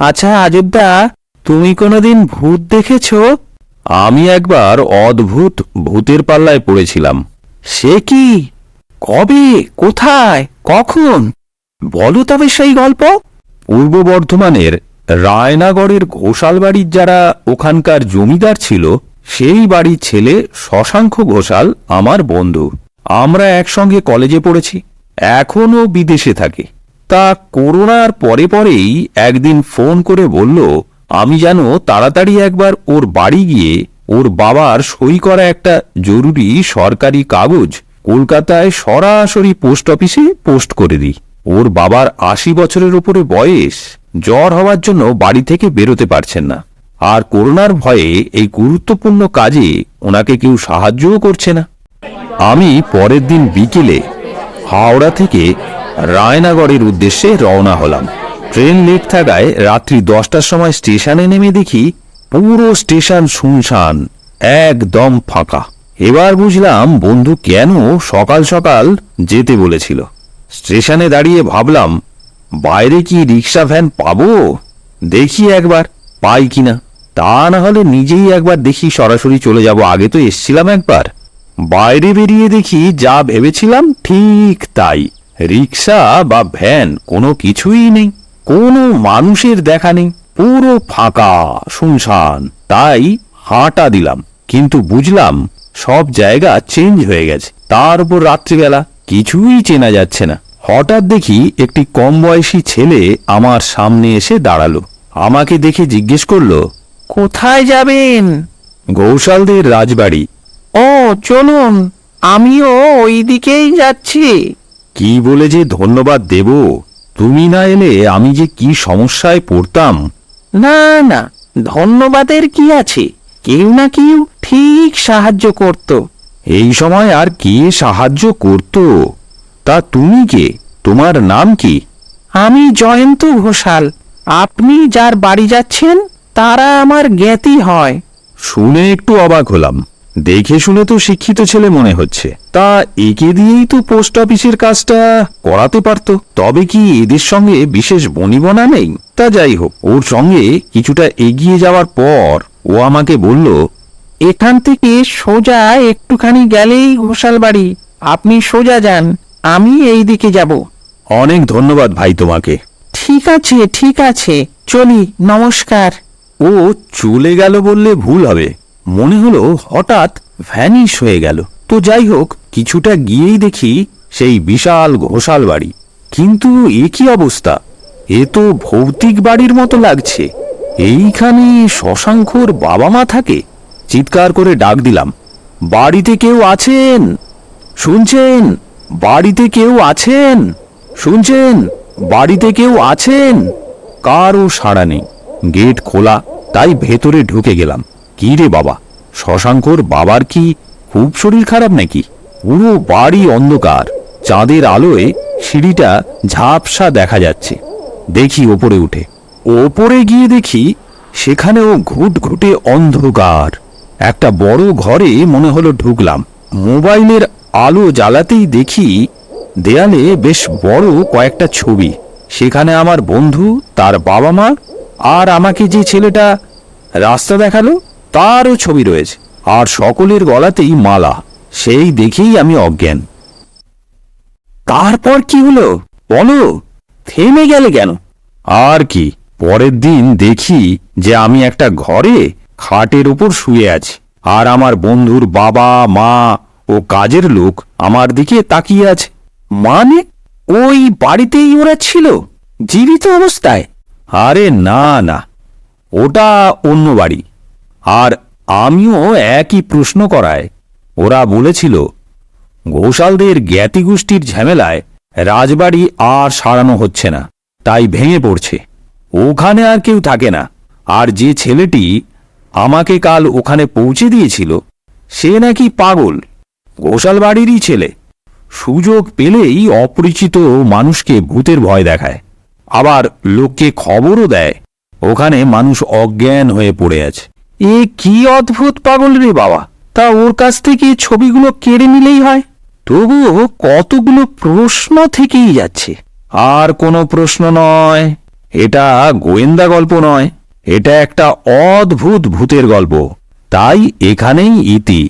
আচ্ছা আজবদা তুমি কোনোদিন ভূত দেখেছ? আমি একবার অদ্ভুত ভূতের পাল্লায় পড়েছিলাম। সে কি? কবে? কোথায়? কখন? বলো তবে সেই গল্প। পূর্ব বর্ধমানের রায়নাগড়ের ঘোষাল বাড়ির যারা ওখানকার জমিদার ছিল সেই বাড়ির ছেলে শশাঙ্ক ঘোষাল আমার বন্ধু। আমরা একসঙ্গে কলেজে পড়েছি। এখনও বিদেশে থাকে। তা করোনার পরে পরেই একদিন ফোন করে বলল, আমি যেন তাড়াতাড়ি একবার ওর বাড়ি গিয়ে ওর বাবার সই করা একটা জরুরি সরকারি কাগজ কলকাতায় সরাসরি পোস্ট অফিসে পোস্ট করে দিই। ওর বাবার আশি বছরের উপরে বয়স, জ্বর হওয়ার জন্য বাড়ি থেকে বেরোতে পারছেন না। আর করোনার ভয়ে এই গুরুত্বপূর্ণ কাজে ওনাকে কেউ সাহায্যও করছে না। আমি পরের দিন বিকেলে হাওড়া থেকে রায়নাগড়ের উদ্দেশ্যে রওনা হলাম। ট্রেন লেট থাকায় রাত্রি দশটার সময় স্টেশনে নেমে দেখি পুরো স্টেশন শুনশান একদম ফাঁকা। এবার বুঝলাম বন্ধু কেন সকাল সকাল যেতে বলেছিল। স্টেশনে দাঁড়িয়ে ভাবলাম, বাইরে কি রিক্সা ভ্যান পাবো? দেখি একবার, পাই কিনা। তা না হলে নিজেই একবার দেখি সরাসরি চলে যাব। আগে তো এসছিলাম একবার। বাইরে বেরিয়ে দেখি যা ভেবেছিলাম ঠিক তাই। রিক্সা বা ভ্যান কোনো কিছুই নেই। কোনো মানুষের দেখা নেই। পুরো ফাঁকা শুনশান। তাই হাঁটা দিলাম। কিন্তু বুঝলাম সব জায়গা চেঞ্জ হয়ে গেছে। তার উপর রাত্রিবেলা কিছুই চেনা যাচ্ছে না। হঠাৎ দেখি একটি কম বয়সী ছেলে আমার সামনে এসে দাঁড়াল। আমাকে দেখে জিজ্ঞেস করল কোথায় যাবেন? গৌশালদের রাজবাড়ি। ও চলুন। আমিও ওই দিকেই যাচ্ছি। কি বলে যে ধন্যবাদ দেব? তুমি না এলে আমি যে কি সমস্যায় পড়তাম? না না ধন্যবাদের কি আছে? কেউ না কেউ ঠিক সাহায্য করত। এই সময় আর কে সাহায্য করত? তা তুমি কে? তোমার নাম কি? আমি জয়ন্ত ঘোষাল। আপনি যার বাড়ি যাচ্ছেন তারা আমার জ্ঞাতি হয়। শুনে একটু অবাক হলাম। দেখে শুনে তো শিক্ষিত ছেলে মনে হচ্ছে। তা একে দিয়েই তো পোস্ট অফিসের কাজটা করাতে পারত। তবে কি এদের সঙ্গে বিশেষ বনিবনা নেই? তা যাই হোক ওর সঙ্গে কিছুটা এগিয়ে যাওয়ার পর ও আমাকে বলল এখান থেকে সোজা একটুখানি গেলেই ঘোষাল বাড়ি আপনি সোজা যান আমি এই দিকে যাব। অনেক ধন্যবাদ ভাই তোমাকে। ঠিক আছে ঠিক আছে চলি নমস্কার। ও চলে গেল বললে ভুল হবে। মনে হলো হঠাৎ ভ্যানিশ হয়ে গেল। তো যাই হোক, কিছুটা গিয়েই দেখি সেই বিশাল ঘোষাল বাড়ি। কিন্তু এ কি অবস্থা? এ তো ভৌতিক বাড়ির মতো লাগছে। এইখানে শশাঙ্কর বাবা মা থাকে। চিৎকার করে ডাক দিলাম, বাড়িতে কেউ আছেন? শুনছেন? বাড়িতে কেউ আছেন? শুনছেন? বাড়িতে কেউ আছেন? কারও সাড়া নেই। গেট খোলা, তাই ভেতরে ঢুকে গেলাম। কি রে বাবা? শশাঙ্কর বাবার কি খুব শরীর খারাপ নাকি? পুরো বাড়ি অন্ধকার। চাঁদের আলোয় সিঁড়িটা ঝাপসা দেখা যাচ্ছে। দেখি ওপরে উঠে। ওপরে গিয়ে দেখি সেখানেও ঘুট ঘুটে অন্ধকার। একটা বড় ঘরে মনে হলো ঢুকলাম। মোবাইলের আলো জ্বালাতেই দেখি দেয়ালে বেশ বড় কয়েকটা ছবি। সেখানে আমার বন্ধু, তার বাবা মা আর আমাকে যে ছেলেটা রাস্তা দেখাল তারও ছবি রয়েছে। আর সকলের গলাতেই মালা। সেই দেখেই আমি অজ্ঞান। তারপর কি হলো? বলো। থেমে গেলে কেন? আর কি? পরের দিন দেখি যে আমি একটা ঘরে খাটের উপর শুয়ে আছি। আর আমার বন্ধুর বাবা, মা ও কাজের লোক আমার দিকে তাকিয়ে আছে। মানে? ওই বাড়িতেই ওরা ছিল? জীবিত অবস্থায়? আরে না না। ওটা অন্য বাড়ি। আর আমিও একই প্রশ্ন করায়। ওরা বলেছিল ঘোষালদের জ্ঞাতি গোষ্ঠীর ঝামেলায় রাজবাড়ি আর সারানো হচ্ছে না, তাই ভেঙে পড়ছে। ওখানে আর কেউ থাকে না। আর যে ছেলেটি আমাকে কাল ওখানে পৌঁছে দিয়েছিল, সে নাকি পাগল। ঘোষাল বাড়িরই ছেলে। সুযোগ পেলেই অপরিচিত মানুষকে ভূতের ভয় দেখায়। আবার লোককে খবরও দেয়, ওখানে মানুষ অজ্ঞান হয়ে পড়ে আছে। এ কি অদ্ভুত পাগল রে বাবা? তা ওর কাছ থেকে ছবিগুলো কেড়ে নিলেই হয়। তবুও কতগুলো প্রশ্ন থেকেই যাচ্ছে। আর কোনো প্রশ্ন নয়। এটা গোয়েন্দা গল্প নয়। এটা একটা অদ্ভুত ভূতের গল্প। তাই এখানেই ইতি।